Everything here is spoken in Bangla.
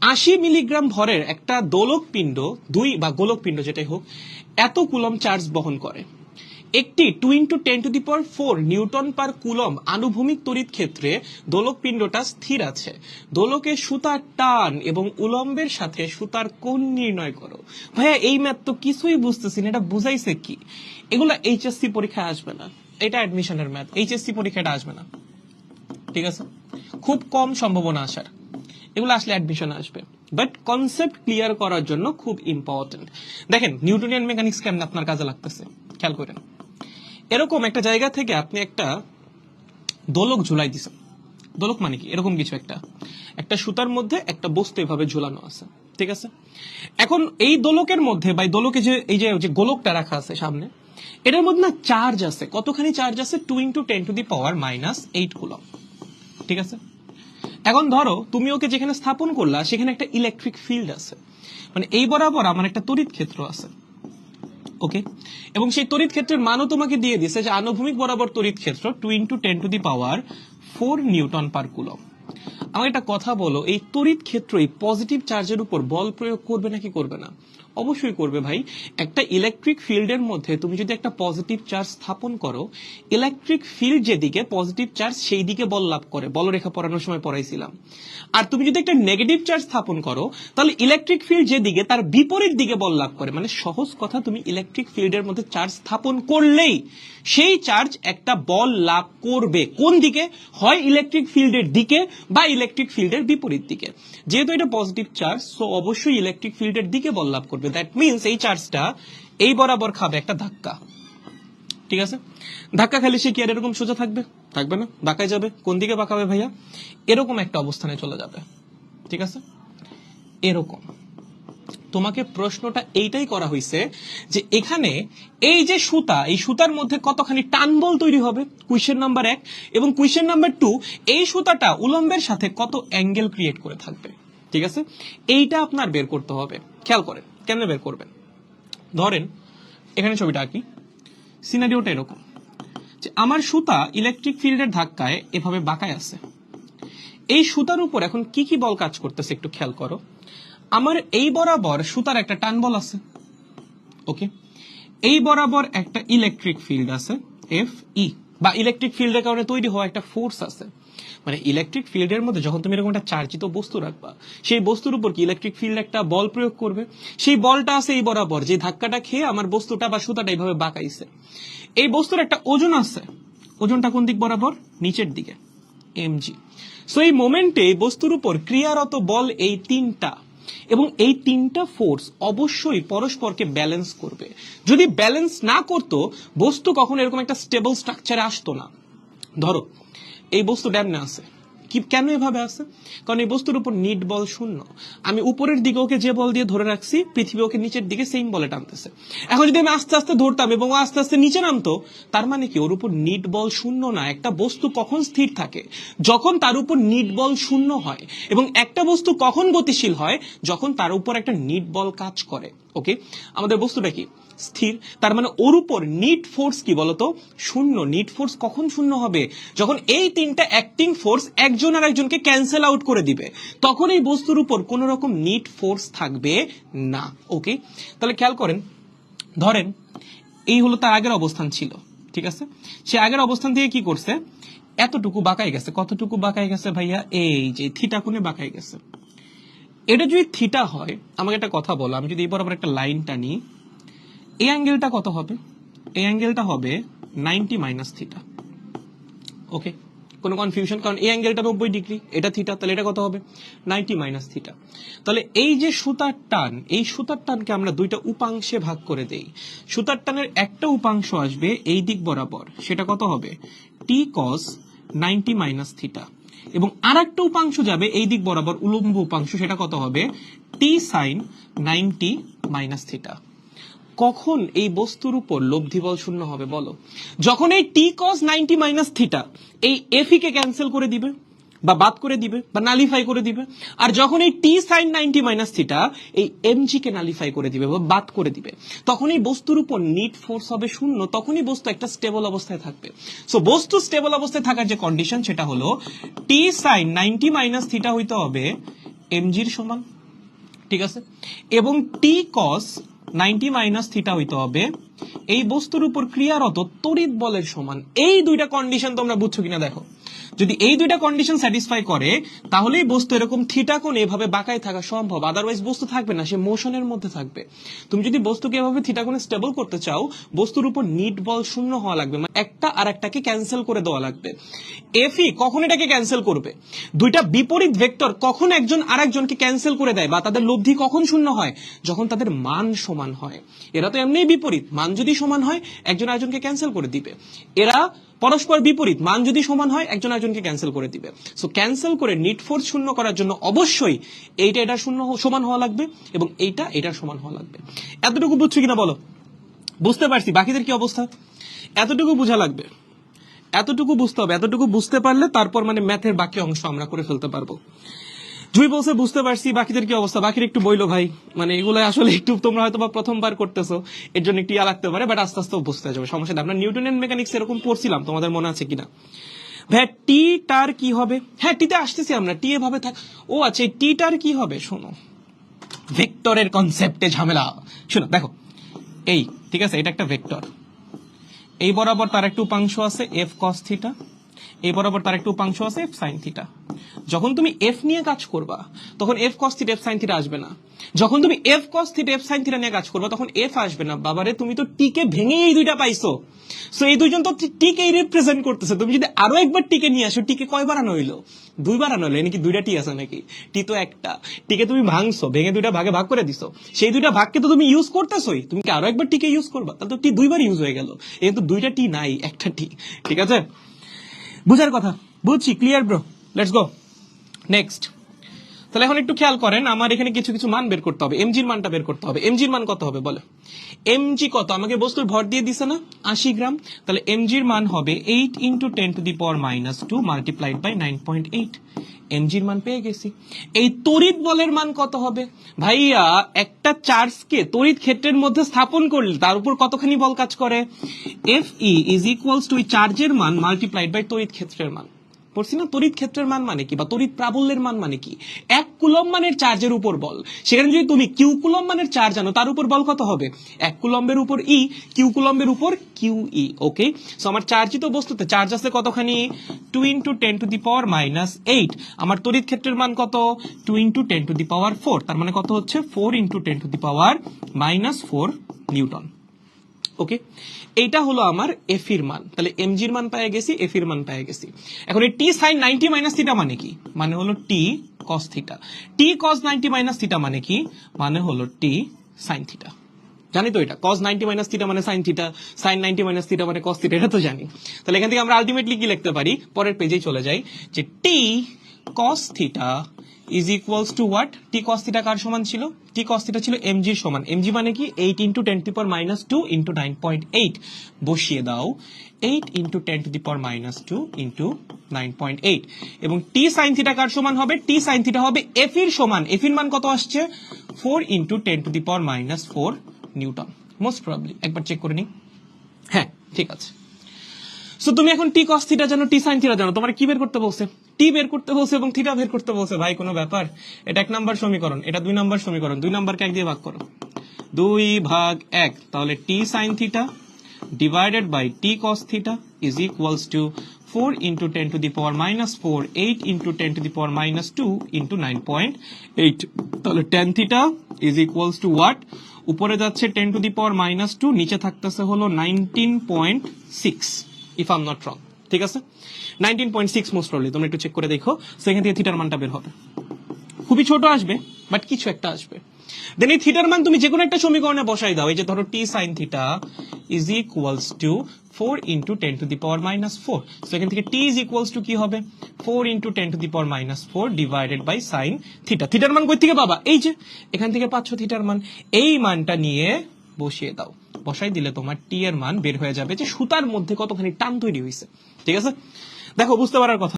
আশি মিলিগ্রাম ভরের একটা দোলক পিণ্ড, দুই বা গোলক পিণ্ড যেটাই হোক, এত কুলম চার্জ বহন করে। একটি two into ten to the power four newton per coulomb আনুভূমিক তড়িৎ ক্ষেত্রে দোলক পিণ্ডটা স্থির আছে। দোলকে সুতার টান এবং উলম্বের সাথে সুতার কোণ নির্ণয় করো। ভাইয়া, এই ম্যাথ তো কিছুই বুঝতেছি না, এটা বুঝাইছে কি? এগুলো এইচএসসি পরীক্ষায় আসবে না। এটা অ্যাডমিশনের ম্যাথ এইচএসসি পরীক্ষাটা আসবে না। ঠিক আছে? খুব কম সম্ভাবনা আসার। এগুলো আসলে অ্যাডমিশন আসবে। বাট কনসেপ্ট ক্লিয়ার করার জন্য খুব ইম্পর্টেন্ট দেখেন নিউটনিয়ান মেকানিক্স কেমন আপনার কাজে লাগতেছে? খেয়াল করেন। এরকম একটা জায়গা থেকে আপনি একটা দোলক ঝুলাই দিছেন। দোলক মানে কি? এরকম কিছু একটা। একটা সুতার মধ্যে একটা বস্তু এভাবে ঝুলানো আছে। ঠিক আছে? এখন এই দোলকের মধ্যে বা দোলকে যে, এই যে গোলকটা রাখা আছে সামনে, এটার মধ্যে না চার্জ আছে। কতখানি চার্জ আছে? Two into ten to the power minus eight coulomb ঠিক আছে? এখন ধরো, তুমি ওকে যেখানে স্থাপন করলা, সেখানে একটা ইলেকট্রিক ফিল্ড আছে। মানে এই বরাবর আমার একটা তড়িৎ ক্ষেত্র আছে। ওকে এবং সেই তড়িৎ ক্ষেত্রের মানও তোমাকে দিয়ে দিছে যে আনুভূমিক বরাবর তড়িৎ ক্ষেত্র two into ten to the power four newton per coulomb. আমার একটা কথা বলো, এই তড়িৎ ক্ষেত্র এই পজিটিভ চার্জের উপর বল প্রয়োগ করবে নাকি করবে না? অবশ্যই করবে ভাই। একটা ইলেকট্রিক ফিল্ডের মধ্যে তুমি যদি একটা পজিটিভ চার্জ স্থাপন করো ইলেকট্রিক ফিল্ড যেদিকে পজিটিভ চার্জ সেই দিকে বল লাভ করে, বলরেখা পড়ানোর সময় পড়াইছিলাম। আর তুমি যদি একটা নেগেটিভ চার্জ স্থাপন করো, তাহলে ইলেকট্রিক ফিল্ড যেদিকে তার বিপরীত দিকে বল লাভ করে। মানে সহজ কথা, তুমি ইলেকট্রিক ফিল্ডের মধ্যে চার্জ স্থাপন করলেই সেই চার্জ একটা বল লাভ করবে। কোন দিকে? হয় ইলেকট্রিক ফিল্ডের দিকে বা ইলেকট্রিক ফিল্ডের বিপরীত দিকে। যেহেতু এটা পজিটিভ চার্জ সো অবশ্যই ইলেকট্রিক ফিল্ডের দিকে বল লাভ করবে। দ্যাট মিনস এই চার্জটা এই বরাবর খাবে একটা ধাক্কা। ঠিক আছে? ধাক্কা খেলে সে কি আর এরকম সোজা থাকবে? থাকবে না। বাঁকায় যাবে। কোন দিকে বাঁকাবে ভাইয়া? এরকম একটা অবস্থানে চলে যাবে। ঠিক আছে? এরকম। তোমাকে প্রশ্নটা এইটাই করা হয়েছে যে এখানে এই যে সুতা, এই সুতার মধ্যে কতখানি টান বল তৈরি হবে? কুইশন নাম্বার এক। এবং কুইশন নাম্বার টু এই সুতাটা উলম্বের সাথে কত অ্যাঙ্গেল ক্রিয়েট করে থাকবে? ঠিক আছে? এইটা আপনার বের করতে হবে। খেয়াল করেন। কেন বের করবেন? ধরেন, এখানে ছবিটা আঁকি। সিনারিওটা এরকম, যে আমার সুতা ইলেকট্রিক ফিল্ডের ধাক্কায় এভাবে বাঁকায় আছে। এই সুতার উপর এখন কি কি বল কাজ করতেছে একটু খেয়াল করো। আমার এই বরাবর সুতার একটা টান বল আছে। ওকে? এই বরাবর একটা ইলেকট্রিক ফিল্ড আছে এফ ই বা ইলেকট্রিক ফিল্ডের কারণে তৈরি হওয়া একটা ফোর্স আছে। মানে ইলেকট্রিক ফিল্ডের মধ্যে যখন তুমি এরকম একটা চার্জিত বস্তু রাখবা, সেই বস্তুর উপর কি ইলেকট্রিক ফিল্ড একটা বল প্রয়োগ করবে? সেই বলটা আছে এই বরাবর, যে ধাক্কাটা খেয়ে আমার বস্তুটা বা সুতাটা এইভাবে বাঁকাইছে। এই বস্তুর একটা ওজন আছে। ওজনটা কোন দিক বরাবর? নিচের দিকে এমজি সো এই মোমেন্টে বস্তুর উপর ক্রিয়ারত বল এই তিনটা এবং এই তিনটা ফোর্স অবশ্যই পরস্পরকে ব্যালেন্স করবে। যদি ব্যালেন্স না করতো, বস্তু কখনো এরকম একটা স্টেবল স্ট্রাকচারে আসতো না। ধরো, এই বস্তু ড্যামনে আছে। কি, কেন এভাবে আছে? কারণ এই বস্তুর উপর নিট বল শূন্য। আমি উপরের দিকে ওকে যে বল দিয়ে ধরে রাখছি, পৃথিবী ওকে নিচের দিকে সেম বলে টানতেছে। এখন যদি আমি আস্তে আস্তে ধরতাম এবং আস্তে আস্তে নিচে নামতো, তার মানে কি? ওর উপর নিট বল শূন্য না। একটা বস্তু কখন স্থির থাকে? যখন তার উপর নিট বল শূন্য হয়। এবং একটা বস্তু কখন গতিশীল হয়? যখন তার উপর একটা নিট বল কাজ করে। ওকে আমাদের বস্তুটা কি? স্থির। তার মানে ওর উপর নিট ফোর্স কি বলতো? শূন্য। নিট ফোর্স কখন শূন্য হবে? যখন এই তিনটা অ্যাক্টিং ফোর্স একজন আর একজনকে ক্যান্সেল আউট করে দিবে, তখন এই বস্তুর উপর কোন রকম নিট ফোর্স থাকবে না। ওকে তাহলে খেয়াল করেন, ধরেন এই হলো তার আগের অবস্থান ছিল, ঠিক আছে? সে আগের অবস্থান থেকে কি করছে? এতটুকু বাঁকাই গেছে। কতটুকু বাঁকাই গেছে ভাইয়া? এই যে থিটা কোণে বাঁকাই গেছে। এটা যদি থিটা হয়, আমাকে একটা কথা বলো, আমি যদি এই বরাবর একটা লাইন টানি। এই অ্যাঙ্গেলটা কত হবে? এই অ্যাঙ্গেলটা হবে নাইনটি মাইনাস থিটা ওকে কোনো কনফিউশন কারণ এই অ্যাঙ্গেলটা নব্বই ডিগ্রি এটা থিটা তাহলে এটা কত হবে? নাইনটি মাইনাস থিটা তাহলে এই যে সুতার টান, এই সুতার টানকে আমরা দুইটা উপাংশে ভাগ করে দেই। সুতার টানের একটা উপাংশ আসবে এই দিক বরাবর, সেটা কত হবে? T cos ninety minus theta এবং আর একটা উপাংশ যাবে এই দিক বরাবর উলম্ব উপাংশ, সেটা কত হবে? T sine ninety minus theta কখন এই বস্তুর উপর লব্ধি বল শূন্য হবে বলো? যখন এই T cos ninety minus theta এই এফি কে ক্যান্সেল করে দিবে, বা বাদ করে দিবে, বা নালিফাই করে দিবে, আর যখন এই T sine ninety minus theta এই এমজি কে নালিফাই করে দিবে, বা বাদ করে দিবে, তখন এই বস্তুর উপর নিট ফোর্স হবে শূন্য, তখনই বস্তু একটা স্টেবল অবস্থায় থাকবে। সো বস্তু স্টেবল অবস্থায় থাকার যে কন্ডিশন সেটা হলো T sine ninety minus theta হইতে হবে এমজির সমান, ঠিক আছে? এবং T cos ninety minus theta হইতে হবে। এই বস্তুর উপর ক্রিয়ারত তড়িৎ বলের সমান। এই দুইটা কন্ডিশন তোমরা বুঝছ কিনা দেখো। যদি এই দুইটা কন্ডিশন স্যাটিসফাই করে তাহলেই বস্তু এরকম থিটা কোণ এভাবে বাঁকায় থাকা সম্ভব। আদারওয়াইজ বস্তু থাকবে না, সে মোশনের মধ্যে থাকবে। তুমি যদি বস্তুকে এভাবে থিটা কোণে স্টেবল করতে চাও, বস্তুর উপর নিট বল শূন্য হওয়া লাগবে মানে একটা আর একটাকে ক্যান্সেল করে দেওয়া লাগবে। এফই কখন এটাকে ক্যান্সেল করবে? দুইটা বিপরীত ভেক্টর কখন একজন আরেকজনকে ক্যান্সেল করে দেয় বা তাদের লব্ধি কখন শূন্য হয়? যখন তাদের মান সমান হয়। এরা তো এমনিই বিপরীত। মান যদি সমান হয়, একজন আরেকজনকে ক্যান্সেল করে দিবে। এরা পরস্পর বিপরীত, মান যদি সমান হয়, একজন আরেকজনকে ক্যান্সেল করে দিবে। সো ক্যান্সেল করে নিট ফোর্স শূন্য করার জন্য অবশ্যই এইটা এটা শূন্য সমান হওয়া লাগবে এবং এইটা এটার সমান হওয়া লাগবে। এতটুকু বুঝছ কিনা বলো? বুঝতে পারছি। বাকিদের কি অবস্থা? এতটুকু বোঝা লাগবে। এতটুকু বুঝতে হবে। এতটুকু বুঝতে পারলে তারপর মানে ম্যাথের বাকি অংশ আমরা করে ফেলতে পারব। জুই বলছে বুঝতে পারছি বাকিদের কি অবস্থা। বাকির একটু বইলো ভাই। মানে এগুলো আসলে একটু তোমরা হয়তো বা প্রথমবার করতেছো। এর জন্য একটু ইয়া লাগতে পারে বাট আস্তে আস্তে বুঝতে যাবে, সমস্যা নেই। আমরা নিউটনের মেকানিক্স এরকম পড়ছিলাম, তোমাদের মনে আছে কিনা? ভাই, টি টার কি হবে? হ্যাঁ টিতে আসতেছি আমরা। টি এভাবে থাক ও আচ্ছা এই টি টার কি হবে? শোনো। ভেক্টরের কনসেপ্টে ঝামেলা। শোনো, দেখো। এই, ঠিক আছে, এটা একটা ভেক্টর। এই বরাবর তার একটা উপাংশ আছে এফ কস থিটা এই বরাবর তার একটা উপাংশ আছে এফ সাইন থিটা যখন তুমি এফ নিয়ে কাজ করবা, তখন F cos theta F sine theta আসবে না। যখন তুমি F cos theta F sine theta নিয়ে কাজ করবা, তখন এফ আসবে না। বাবারে, তুমি তো টিকে ভেঙে এই দুইটা পাইছো। সো এই দুইজন তো টিকেই রিপ্রেজেন্ট করতেছে। তুমি যদি আরও একবার টিকে নিয়ে আসো টিকে কয়বার আনো হইল? দুইবার আনো হইল। নাকি দুইটা টি আছে নাকি? টি তো একটা। টিকে তুমি ভাঙছো, ভেঙে দুইটা ভাগে ভাগ করে দিছো। সেই দুইটা ভাগকে তো তুমি ইউজ করতেছোই। তুমি কি আরও একবার টিকে ইউজ করবা? তাহলে তো টি দুইবার ইউজ হয়ে গেল। এই তো দুইটা টি নাই, একটা টি ঠিক আছে? বুঝার কথা। বুঝছি clear bro let's go next তাহলে এখন একটু খেয়াল করেন, আমার এখানে কিছু কিছু মান বের করতে হবে। এমজির মানটা বের করতে হবে। এমজির মান কত হবে বলো? এমজি কত? আমাকে বস্তুর ভর দিয়ে দিছে না? আশি গ্রাম। তাহলে এমজির মান হবে eight into ten to the power minus two multiplied by nine point eight এমজির মান পেয়ে গেছি। এই তড়িৎ বলের মান কত হবে? ভাইয়া, একটা চার্জকে তড়িৎ ক্ষেত্রের মধ্যে স্থাপন করলে তার উপর কতখানি বল কাজ করে? F E is equals to চার্জের মান মাল্টিপ্লাইড বাই তড়িৎ ক্ষেত্রের মান। পড়ছি না? তড়িৎ ক্ষেত্রের মান মানে কি? বা তড়িৎ প্রাবল্যের মান মানে কি? এক কুলম মানের চার্জের উপর বল। সেখানে যদি তুমি কিউ কুলম মানের চার্জ জানো তার উপর বল কত হবে? এক কুলম্বের উপর ই কিউ কুলম্বের উপর কিউ ই ওকে সো আমার চার্জিত বস্তুতে চার্জ আছে কতখানি? Two into ten to the power minus eight আমার তড়িৎ ক্ষেত্রের মান কত? Two into ten to the power four তার মানে কত হচ্ছে? Four into ten to the power minus four newton. Okay এইটা হলো আমার এফ এর মান। তাহলে এম এমজির মান পেয়ে গেছি এফ এর মান পেয়ে গেছি। এখন এই T sine ninety minus theta মানে কি? মানে হলো T cos theta T cos ninety minus theta মানে কি? মানে হলো টি সাইন থিটা জানি তো এটা? কস নাইনটি মাইনাস থিটা মানে sine theta sine ninety minus theta মানে কস থিটা এটা তো জানি। তাহলে এখান থেকে আমরা আলটিমেটলি কি লিখতে পারি? পরের পেজেই চলে যাই, যে T cos theta is equals to what T theta কার সমান ছিল? টি থিটা ছিল এমজির সমান। এমজি মানে কি? Eight into ten to power minus nine point eight বসিয়ে দাও। Eight into ten to the power minus two into nine point eight এবং টি সাইন থিটা কার সমান হবে? টি সাইন থিটা হবে এফ এর সমান। এফ এর মান কত আসছে? Four into ten to the power minus four newton. Most probably একবার চেক করে নিই। হ্যাঁ ঠিক আছে। সো তুমি এখন টি কস থিটা জানো টি সাইন থিটা জানো, তোমার কি বের করতে বলছে? টি বের করতে বলছে এবং থিটা বের করতে বলছে। ভাই, কোনো ব্যাপার? এটা এক নাম্বার সমীকরণ, এটা দুই নাম্বার সমীকরণ, দুই নাম্বারকে এক দিয়ে ভাগ করো? দুই ভাগ এক, তাহলে T sine theta divided by T cos theta is equals to four into ten to the power minus four eight into ten to the power minus two into nine point eight তাহলে tan theta is equals to what উপরে যাচ্ছে ten to the power minus two নিচে থাকতেছে হলো nineteen point six if I'm not wrong ঠিক আছে? Nineteen point six most probably তোমরা একটু চেক করে দেখো, সেখান থেকে থিটার মানটা বের হবে। খুবই ছোট আসবে বাট কিছু একটা আসবে। দেন এই থিটার মান তুমি যে কোনো একটা সমীকরণে বসাই দাও, এই যে ধরো T sine theta is equals to four into ten to the power minus four so এখান থেকে টি ইজ ইকুয়ালস টু কি হবে? Four into ten to the power minus four divided by sine theta থিটার মান কই থেকে পাবা? এই যে, এখান থেকে পাচ্ছ থিটার মান। এই মানটা নিয়ে বসিয়ে দাও। বসাই দিলে তোমার টি এর মান বের হয়ে যাবে যে সুতার মধ্যে কতখানি টান তৈরি হয়েছে। ঠিক আছে? দেখো, বুঝতে পারার কথা।